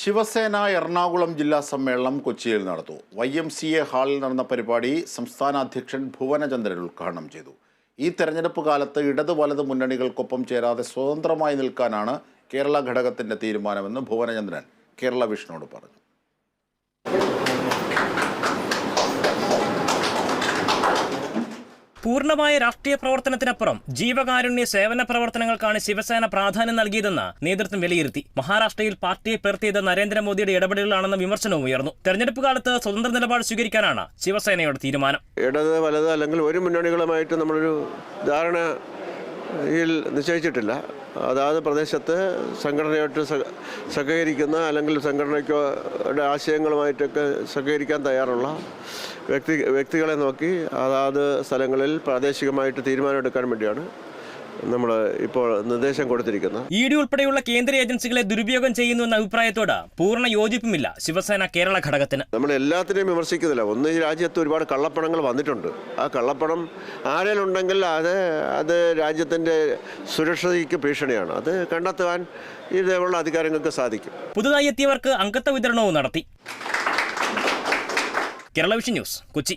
ശിവസേന എറണാകുളം ജില്ലാ സമ്മേളനം കൊച്ചിയിൽ നടന്നു. വൈ എം സി എ ഹാളിൽ നടന്ന പരിപാടി സംസ്ഥാന അധ്യക്ഷൻ ഭുവനചന്ദ്രൻ ഉദ്ഘാടനം ചെയ്തു. ഈ തെരഞ്ഞെടുപ്പ് കാലത്ത് ഇടത് വലത് മുന്നണികൾക്കൊപ്പം ചേരാതെ സ്വതന്ത്രമായി നിൽക്കാനാണ് കേരള ഘടകത്തിന്റെ തീരുമാനമെന്ന് ഭുവനചന്ദ്രൻ കേരള വിഷ്ണുവോട് പറഞ്ഞു. പൂർണമായ രാഷ്ട്രീയ പ്രവർത്തനത്തിനപ്പുറം ജീവകാരുണ്യ സേവന പ്രവർത്തനങ്ങൾക്കാണ് ശിവസേന പ്രാധാന്യം നൽകിയതെന്ന് നേതൃത്വം വിലയിരുത്തി. മഹാരാഷ്ട്രയിൽ പാർട്ടിയെ പേർത്തിയത് നരേന്ദ്രമോദിയുടെ ഇടപെടലുകളാണെന്ന വിമർശനവും ഉയർന്നു. തെരഞ്ഞെടുപ്പ് കാലത്ത് സ്വതന്ത്ര നിലപാട് സ്വീകരിക്കാനാണ് ശിവസേനയുടെ തീരുമാനം. ഇടത് വലത് അല്ലെങ്കിൽ ഒരു മുന്നണികളുമായിട്ട് നമ്മളൊരു ധാരണയിൽ നിശ്ചയിച്ചിട്ടില്ല. അതാത് പ്രദേശത്ത് സംഘടനയായിട്ട് സഹകരിക്കുന്ന അല്ലെങ്കിൽ സംഘടനയ്ക്കോടെ ആശയങ്ങളുമായിട്ടൊക്കെ സഹകരിക്കാൻ തയ്യാറുള്ള വ്യക്തി വ്യക്തികളെ നോക്കി അതാത് സ്ഥലങ്ങളിൽ പ്രാദേശികമായിട്ട് തീരുമാനമെടുക്കാൻ വേണ്ടിയാണ് നമ്മൾ ഇപ്പോൾ നിർദ്ദേശം കൊടുത്തിരിക്കുന്നത് ഇ ഡി ഉൾപ്പെടെയുള്ള കേന്ദ്ര ഏജൻസികളെ ദുരുപയോഗം ചെയ്യുന്നു എന്ന അഭിപ്രായത്തോട് പൂർണ യോജിപ്പുമില്ല ശിവസേന കേരള ഘടകത്തിന്. നമ്മൾ എല്ലാത്തിനെയും വിമർശിക്കുന്നില്ല. ഒന്ന് ഈ രാജ്യത്ത് ഒരുപാട് കള്ളപ്പണങ്ങൾ വന്നിട്ടുണ്ട്. ആ കള്ളപ്പണം ആരേലുണ്ടെങ്കിൽ അത് അത് രാജ്യത്തിന്റെ സുരക്ഷയ്ക്ക് ഭീഷണിയാണ്. അത് കണ്ടെത്തുവാൻ ഇതേപോലുള്ള അധികാരങ്ങൾക്ക് സാധിക്കും. പുതുതായി എത്തിയവർക്ക് അംഗത്വ വിതരണവും നടത്തി. Kerala vision news Kochi.